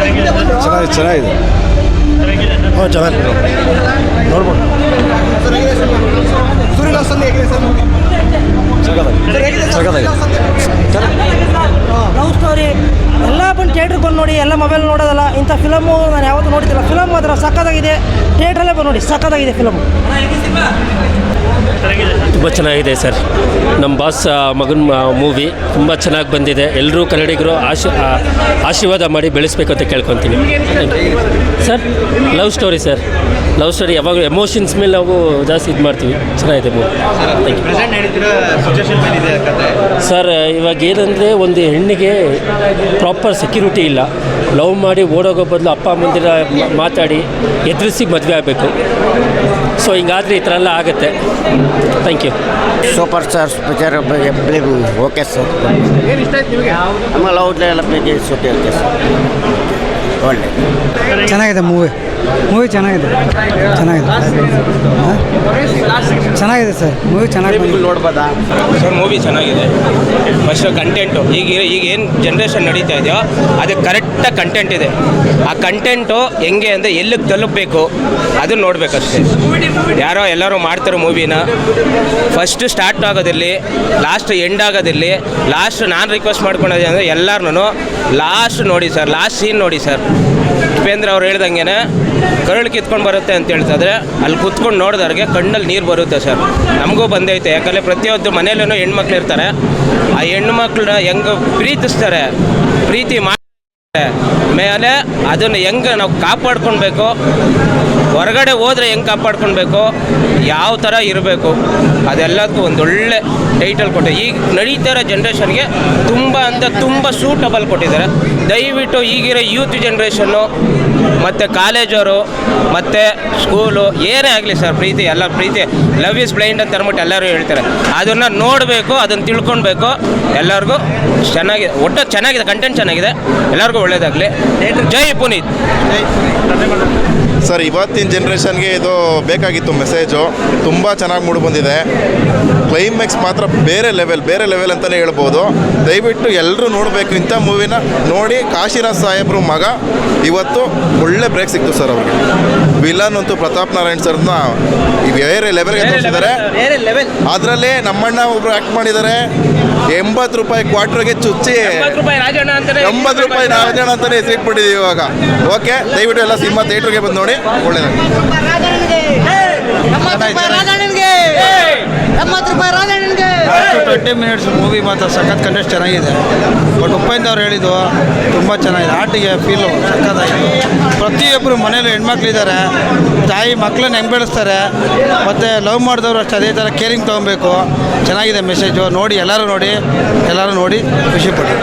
ಚೆನ್ನಾಗಿದೆ ಚೆನ್ನಾಗಿದೆ. ಹ್ಞೂ ಚೆನ್ನಾಗಿದೆ. ನೋಡ್ಬೋದು. ನೋಡಿ ಎಲ್ಲ ಮೊಬೈಲ್ ನೋಡೋದಲ್ಲ ಇಂಥ ಫಿಲಮು ನಾನು ಯಾವತ್ತೂ ನೋಡಿದ್ದಿಲ್ಲ. ಫಿಲಮ್ ಮಾತ್ರ ಸಕ್ಕತ್ತಾಗಿದೆ ಥಿಯೇಟ್ರಲ್ಲೇ ಬಂದು ನೋಡಿ ಸಕ್ಕತ್ತಾಗಿದೆ ಫಿಲಮ್ ತುಂಬ ಚೆನ್ನಾಗಿದೆ ಸರ್. ನಮ್ಮ ಬಾಸ್ ಮಗನ ಮೂವಿ ತುಂಬ ಚೆನ್ನಾಗಿ ಬಂದಿದೆ. ಎಲ್ಲರೂ ಕನ್ನಡಿಗರು ಆಶಿ ಆಶೀರ್ವಾದ ಮಾಡಿ ಬೆಳೆಸಬೇಕು ಅಂತ ಕೇಳ್ಕೊತೀನಿ sir love story sir love story ಯಾವಾಗ ಎಮೋಷನ್ಸ್ ಮೇಲೆ ನಾವು ಜಾಸ್ತಿ ಇದು ಮಾಡ್ತೀವಿ. ಚೆನ್ನಾಗಿದೆ ಮೂವಿ ಥ್ಯಾಂಕ್ ಯು ಸರ್ ಇವಾಗ ಏನಂದರೆ ಒಂದು ಹೆಣ್ಣಿಗೆ ಪ್ರಾಪರ್ ಸೆಕ್ಯೂರಿಟಿ ಇಲ್ಲ. ಲವ್ ಮಾಡಿ ಓಡೋಗೋ ಬದಲು ಅಪ್ಪ ಅಮ್ಮಂದಿರ ಮಾತಾಡಿ ಎದುರಿಸಿ ಮದುವೆ ಆಗಬೇಕು. ಸೊ ಹಿಂಗಾದರೆ ಈ ಥರ ಎಲ್ಲ ಆಗುತ್ತೆ. Thank you super star picture okay sir ಆಮೇಲೆ ಲವ್ ಓಕೆ ಸರ್ ಒಳ್ಳೆ. ಚೆನ್ನಾಗಿದೆ ಮೂವಿ ಮೂವಿ ಚೆನ್ನಾಗಿದೆ. ಚೆನ್ನಾಗಿದೆ. ಚೆನ್ನಾಗಿದೆ ಸರ್. ಮೂವಿ ಚೆನ್ನಾಗಿದೆ ನೋಡ್ಬೋದಾ? ಸರ್ ಮೂವಿ ಚೆನ್ನಾಗಿದೆ. ಫಸ್ಟ್ ಕಂಟೆಂಟು ಈಗ ಈಗ ಏನು ಜನ್ರೇಷನ್ ನಡೀತಾ ಇದೆಯೋ ಅದಕ್ಕೆ ಕರೆಕ್ಟಾಗಿ ಕಂಟೆಂಟ್ ಇದೆ. ಆ ಕಂಟೆಂಟು ಹೆಂಗೆ ಅಂದರೆ ಎಲ್ಲಿಗೆ ತಲುಪಬೇಕು ಅದು ನೋಡಬೇಕಷ್ಟೇ. ಯಾರೋ ಎಲ್ಲರೂ ಮಾಡ್ತಾರೆ ಮೂವಿನ ಫಸ್ಟ್ ಸ್ಟಾರ್ಟ್ ಆಗೋದಿರಲಿ ಲಾಸ್ಟ್ ಎಂಡ್ ಆಗೋದಿರಲಿ ಲಾಸ್ಟ್ ನಾನು ರಿಕ್ವೆಸ್ಟ್ ಮಾಡ್ಕೊಳೋದು ಅಂದರೆ ಎಲ್ಲರೂ ಲಾಸ್ಟ್ ನೋಡಿ ಸರ್ ಲಾಸ್ಟ್ ಸೀನ್ ನೋಡಿ ಸರ್. ಉಪೇಂದ್ರ ಅವ್ರು ಹೇಳ್ದಂಗೆ ಕರಳು ಕಿತ್ಕೊಂಡು ಬರುತ್ತೆ ಅಂತ ಹೇಳ್ತಾದ್ರೆ ಅಲ್ಲಿ ಕುತ್ಕೊಂಡು ನೋಡಿದವ್ರಿಗೆ ಕಣ್ಣಲ್ಲಿ ನೀರು ಬರುತ್ತೆ ಸರ್. ನಮಗೂ ಬಂದೈತೆ. ಯಾಕಂದರೆ ಪ್ರತಿಯೊಂದು ಮನೆಯಲ್ಲೂ ಹೆಣ್ಮಕ್ಳು ಇರ್ತಾರೆ. ಆ ಹೆಣ್ಮಕ್ಳನ್ನ ಹೆಂಗೆ ಪ್ರೀತಿಸ್ತಾರೆ, ಪ್ರೀತಿ ಮಾಡಿ ಮೇಲೆ ಅದನ್ನು ಹೆಂಗೆ ನಾವು ಕಾಪಾಡ್ಕೊಳ್ಬೇಕು? ಹೊರಗಡೆ ಹೋದರೆ ಹೆಂಗೆ ಕಾಪಾಡ್ಕೊಳ್ಬೇಕು? ಯಾವ ಥರ ಇರಬೇಕು? ಅದೆಲ್ಲದಕ್ಕೂ ಒಂದೊಳ್ಳೆ ಟೈಟಲ್ ಕೊಟ್ಟೆ ಈಗ ನಡೀತಾ ಇರೋ ಜನ್ರೇಷನ್ಗೆ ತುಂಬ ಅಂತ ತುಂಬ ಸೂಟಬಲ್ ಕೊಟ್ಟಿದ್ದಾರೆ. ದಯವಿಟ್ಟು ಈಗಿರೋ ಯೂತ್ ಜನ್ರೇಷನ್ನು ಮತ್ತು ಕಾಲೇಜವರು, ಮತ್ತು ಸ್ಕೂಲು, ಏನೇ ಆಗಲಿ ಸರ್, ಪ್ರೀತಿ, ಎಲ್ಲ ಪ್ರೀತಿ. ಲವ್ ಇಸ್ ಬ್ಲೈಂಡ್ ಅಂತ ಅಂದ್ಬಿಟ್ಟು ಎಲ್ಲರೂ ಹೇಳ್ತಾರೆ. ಅದನ್ನು ನೋಡಬೇಕು, ಅದನ್ನು ತಿಳ್ಕೊಳ್ಬೇಕು ಎಲ್ಲರಿಗೂ ಚೆನ್ನಾಗಿದೆ ಒಟ್ಟು ಚೆನ್ನಾಗಿದೆ ಕಂಟೆಂಟ್ ಚೆನ್ನಾಗಿದೆ. ಎಲ್ಲರಿಗೂ ಒಳ್ಳೆಯದಾಗಲಿ ಜೈ ಪುನೀತ್. ಸರ್ ಇವತ್ತಿನ ಜನ್ರೇಷನ್ಗೆ ಇದು ಬೇಕಾಗಿತ್ತು ಮೆಸೇಜು ತುಂಬ ಚೆನ್ನಾಗಿ ಮೂಡಿ ಬಂದಿದೆ. ಕ್ಲೈಮ್ಯಾಕ್ಸ್ ಮಾತ್ರ ಬೇರೆ ಲೆವೆಲ್ ಬೇರೆ ಲೆವೆಲ್ ಅಂತಲೇ ಹೇಳ್ಬೋದು. ದಯವಿಟ್ಟು ಎಲ್ಲರೂ ನೋಡಬೇಕು ಇಂಥ ಮೂವಿನ ನೋಡಿ. ಕಾಶಿರಾಜ್ ಸಾಹೇಬ್ರು ಮಗ ಇವತ್ತು ಒಳ್ಳೆ ಬ್ರೇಕ್ ಸಿಕ್ತು ಸರ್ ಅವ್ರಿಗೆ. ವಿಲನ್ ಅಂತೂ ಪ್ರತಾಪ್ ನಾರಾಯಣ್ ಸರ್ನ ಬೇರೆ ಲೆವೆಲ್ಗೆ ತೋರಿಸಿದ್ದಾರೆ. ಅದರಲ್ಲಿ ನಮ್ಮಣ್ಣ ಒಬ್ರು ಆ್ಯಕ್ಟ್ ಮಾಡಿದ್ದಾರೆ. ಎಂಬತ್ತು ರೂಪಾಯಿ ಕ್ವಾರ್ಟರ್ಗೆ ಚುಚ್ಚಿ. ರೂಪಾಯಿ ರಾಜಣ್ಣ ಜನ ಎಂಬತ್ತು ರೂಪಾಯಿ ರಾಜಣ್ಣ ಅಂತಾನೆ ಹೆಸರಿಟ್ಬಿಟ್ಟಿದ್ದೀವಿ ಇವಾಗ. ಓಕೆ ದಯವಿಟ್ಟು ಎಲ್ಲ ಸಿನಿಮಾ ಥಿಯೇಟ್ರಿಗೆ ಬಂದು ನೋಡಿ. ಒಳ್ಳೇದಾಗಿ ಟ್ವೆಂಟಿ ಮಿನಿಟ್ಸ್ ಮೂವಿ ಮಾತ್ರ ಸಖತ್ ಕಂಟೆಸ್ಟ್ ಚೆನ್ನಾಗಿದೆ. ಬಟ್ ಉಪೇಂದ್ರ ಅವ್ರು ಹೇಳಿದ್ದು ತುಂಬ ಚೆನ್ನಾಗಿದೆ. ಆಟಿಗೆ ಫೀಲು ಸಖತ್ತಾಗಿದೆ. ಪ್ರತಿಯೊಬ್ಬರು ಮನೇಲಿ ಹೆಣ್ಮಕ್ಳಿದ್ದಾರೆ. ತಾಯಿ ಮಕ್ಕಳನ್ನ ಹೆಂಗೆ ಬೆಳೆಸ್ತಾರೆ ಮತ್ತು ಲವ್ ಮಾಡಿದವರು ಅಷ್ಟು ಅದೇ ಥರ ಕೇರಿಂಗ್ ತೊಗೊಬೇಕು. ಚೆನ್ನಾಗಿದೆ ಮೆಸೇಜು ನೋಡಿ ಎಲ್ಲರೂ ನೋಡಿ ಎಲ್ಲರೂ ನೋಡಿ ಖುಷಿಪಡಿ